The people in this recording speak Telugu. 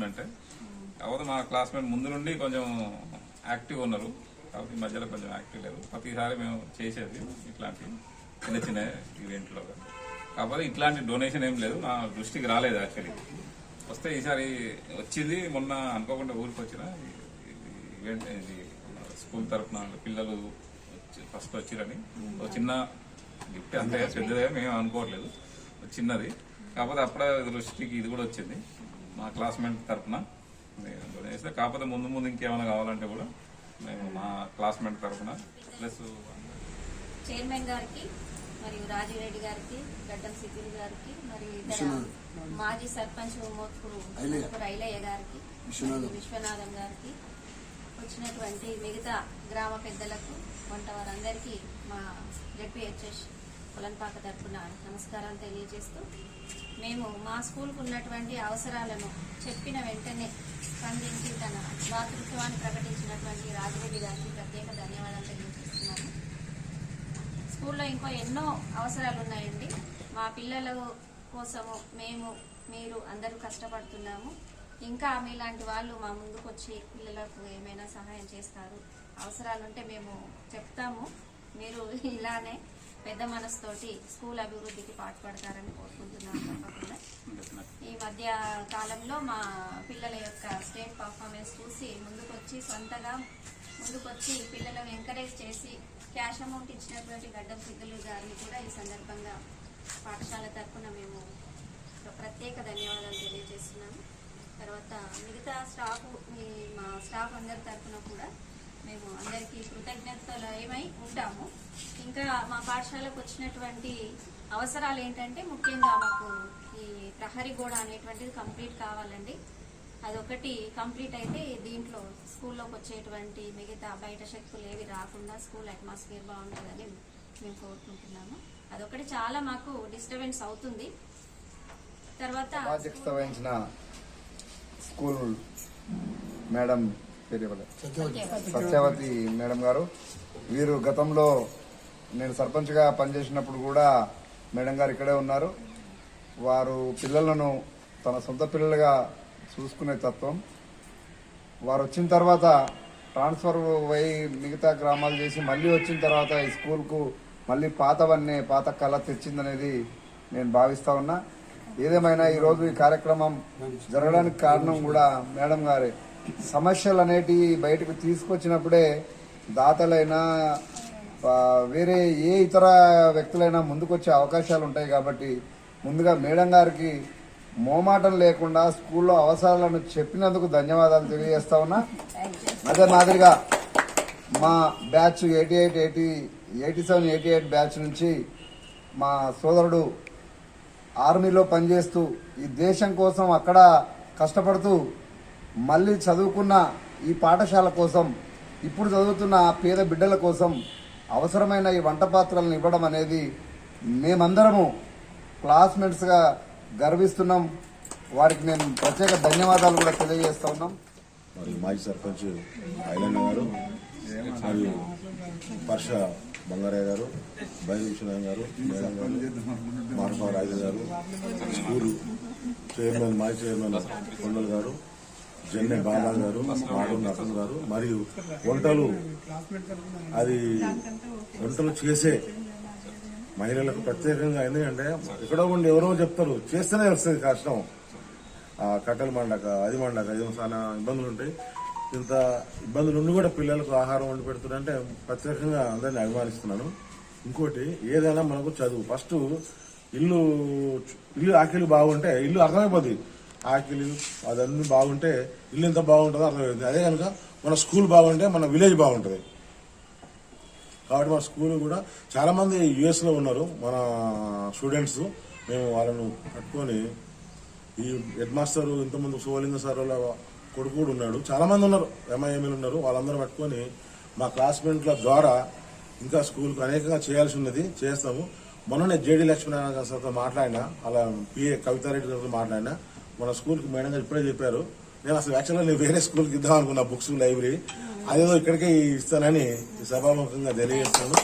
క్లాస్మేట్ కాకపోతే మా క్లాస్మేట్ ముందు నుండి కొంచెం యాక్టివ్ ఉన్నారు. కాకపోతే ఈ మధ్యలో కొంచెం యాక్టివ్ లేదు ప్రతిసారి మేము చేసేది ఇట్లాంటి చిన్న చిన్న ఈవెంట్లో. కాకపోతే ఇట్లాంటి డొనేషన్ ఏం లేదు. నా దృష్టికి రాలేదు యాక్చువల్లీ. వస్తే ఈసారి వచ్చింది. మొన్న అనుకోకుండా ఊరికి వచ్చిన. ఈవెంట్ ఇది స్కూల్ తరఫున పిల్లలు ఫస్ట్ వచ్చిరని. ఒక చిన్న గిఫ్ట్ అంతే. పెద్దదే. మేము అనుకోవట్లేదు. చిన్నది. కాకపోతే అప్పుడే దృష్టికి ఇది కూడా వచ్చింది. మా క్లాస్మేట్ తరఫున చేస్తే. కాకపోతే ముందు ముందు ఇంకేమైనా కావాలంటే కూడా మేము మా క్లాస్మేట్ తరఫున ప్లస్ చైర్మన్ గారికి మరియు రాజీవ్ రెడ్డి గారికి గడ్డం సిద్దులు గారికి మరియు మాజీ సర్పంచ్ రైలయ్య గారికి విశ్వనాథం. గారికి వచ్చినటువంటి మిగతా గ్రామ పెద్దలకు వంట వారందరికీ మా జడ్పిహెచ్ఎస్ కొలన్పాక తరఫున నమస్కారాలు తెలియజేస్తూ మేము మా స్కూల్కు ఉన్నటువంటి అవసరాలను చెప్పిన వెంటనే స్పందించి తన మాతృత్వాన్ని ప్రకటించినటువంటి రాజరెడ్డి గారికి ప్రత్యేక ధన్యవాదాలు తెలియజేస్తున్నాము. స్కూల్లో ఇంకో ఎన్నో అవసరాలు ఉన్నాయండి. మా పిల్లల కోసము మేము మీరు అందరూ కష్టపడుతున్నాము. ఇంకా మీలాంటి వాళ్ళు మా ముందుకు వచ్చి పిల్లలకు ఏమైనా సహాయం చేస్తారు అవసరాలుంటే మేము చెప్తాము. మీరు ఇలానే పెద్ద మనసుతోటి స్కూల్ అభివృద్ధికి పాటుపడతారని కోరుకుంటున్నాను తప్పకుండా. ఈ మధ్య కాలంలో మా పిల్లల యొక్క స్టేట్ పర్ఫార్మెన్స్ చూసి ముందుకొచ్చి సొంతగా ముందుకొచ్చి పిల్లలను ఎంకరేజ్ చేసి క్యాష్ అమౌంట్ ఇచ్చినటువంటి గడ్డం సిద్ధులు గారిని కూడా ఈ సందర్భంగా పాఠశాల తరఫున మేము ప్ర- ప్రత్యేక ధన్యవాదాలు తెలియజేస్తున్నాము. తర్వాత మిగతా స్టాఫ్ మీ మా స్టాఫ్ అందరి తరఫున కూడా మేము అందరికీ కృతజ్ఞతలు ఏమై ఉంటాము. ఇంకా మా పాఠశాలకు వచ్చినటువంటి అవసరాలు ఏంటంటే ముఖ్యంగా మాకు ఈ ప్రహరీ గోడ అనేటువంటిది కంప్లీట్ కావాలండి. అదొకటి కంప్లీట్ అయితే దీంట్లో స్కూల్లోకి వచ్చేటువంటి మిగతా బయట శక్తులు ఏవి రాకుండా స్కూల్ అట్మాస్ఫియర్ బాగుంటుందని మేము కోరుకుంటున్నాము. అదొకటి చాలా మాకు డిస్టర్బెన్స్ అవుతుంది. తర్వాత స్కూల్ మేడం సత్యవతి. మేడం గారు వీరు గతంలో నేను సర్పంచ్గా పనిచేసినప్పుడు కూడా మేడం గారు ఇక్కడే ఉన్నారు. వారు పిల్లలను తన సొంత పిల్లలుగా చూసుకునే తత్వం. వారు వచ్చిన తర్వాత ట్రాన్స్ఫర్ అయి మిగతా గ్రామాలు చేసి మళ్ళీ వచ్చిన తర్వాత ఈ స్కూల్కు మళ్ళీ పాతవన్నే పాత కళ తెచ్చిందనేది నేను భావిస్తా ఉన్నా. ఏదేమైనా ఈరోజు ఈ కార్యక్రమం జరగడానికి కారణం కూడా మేడం గారే. సమస్యలు అనేటివి బయటకు తీసుకొచ్చినప్పుడే దాతలైనా వేరే ఏ ఇతర వ్యక్తులైనా ముందుకొచ్చే అవకాశాలు ఉంటాయి కాబట్టి ముందుగా మేడం గారికి మోమాటం లేకుండా స్కూల్లో అవసరాలను చెప్పినందుకు ధన్యవాదాలు తెలియజేస్తా ఉన్నా. అదే మాదిరిగా మా batch eighty eight eighty eighty seven eighty eight batch నుంచి మా సోదరుడు ఆర్మీలో పనిచేస్తూ ఈ దేశం కోసం అక్కడ కష్టపడుతూ మళ్ళీ చదువుకున్న ఈ పాఠశాల కోసం ఇప్పుడు చదువుతున్న పేద బిడ్డల కోసం అవసరమైన ఈ వంట పాత్రలను ఇవ్వడం అనేది మేమందరము క్లాస్మేట్స్గా గర్విస్తున్నాం. వారికి మేము ప్రత్యేక ధన్యవాదాలు కూడా తెలియజేస్తా ఉన్నాం. మరియు మాజీ సర్పంచ్ ఐలన్న గారు మరియు వర్ష బంగారయ్య గారు బయలు గారు మేడం గారు మార్ఫా రాజు గారు స్కూల్ చైర్మన్ మాజీ చైర్మన్ కొండల్ గారు జన్నె బాలా గారు మాడు నటన్ గారు మరియు వంటలు అది వంటలు చేసే మహిళలకు ప్రత్యేకంగా ఎందుకంటే ఎక్కడో ఉండి ఎవరో చెప్తారు చేస్తేనే వస్తుంది కష్టం. ఆ కట్టెలు మండక అది మండక ఇది చాలా ఇబ్బందులు ఉంటాయి. ఇంత ఇబ్బందులు ఉండి కూడా పిల్లలకు ఆహారం వండి పెడుతుందంటే ప్రత్యేకంగా అందరిని అభిమానిస్తున్నాను. ఇంకోటి ఏదైనా మనకు చదువు. ఫస్ట్ ఇల్లు ఇల్లు ఆకలి బాగుంటే ఇల్లు అర్థమైపోతుంది ఆకిలి అదన్నీ బాగుంటే ఇల్లు ఎంత బాగుంటుందో అర్థమైంది అదే కనుక మన స్కూల్ బాగుంటే మన విలేజ్ బాగుంటుంది. కాబట్టి మా స్కూల్ కూడా చాలామంది యుఎస్లో ఉన్నారు. మన స్టూడెంట్స్ మేము వాళ్ళను పట్టుకొని ఈ హెడ్ మాస్టర్ ఇంతకుముందు శివలింగ సార్ వాళ్ళ కొడుకు కూడా ఉన్నాడు. చాలామంది ఉన్నారు. ఎంఐఎంఏలు ఉన్నారు. వాళ్ళందరూ పట్టుకొని మా క్లాస్మేట్ల ద్వారా ఇంకా స్కూల్కి అనేకంగా చేయాల్సి ఉన్నది. చేస్తాము. మొన్ననే జేడి లక్ష్మీనారాయణ సార్తో మాట్లాడినా అలా పిఏ కవితారెడ్డి గారితో మాట్లాడినా మన స్కూల్కి మేడం గారు ఇప్పుడే చెప్పారు నేను అసలు యాక్చువల్గా నేను వేరే స్కూల్కి ఇద్దాం అనుకున్నా బుక్స్ లైబ్రరీ. అదేదో ఇక్కడికే ఇస్తానని సభాముఖంగా తెలియజేస్తాను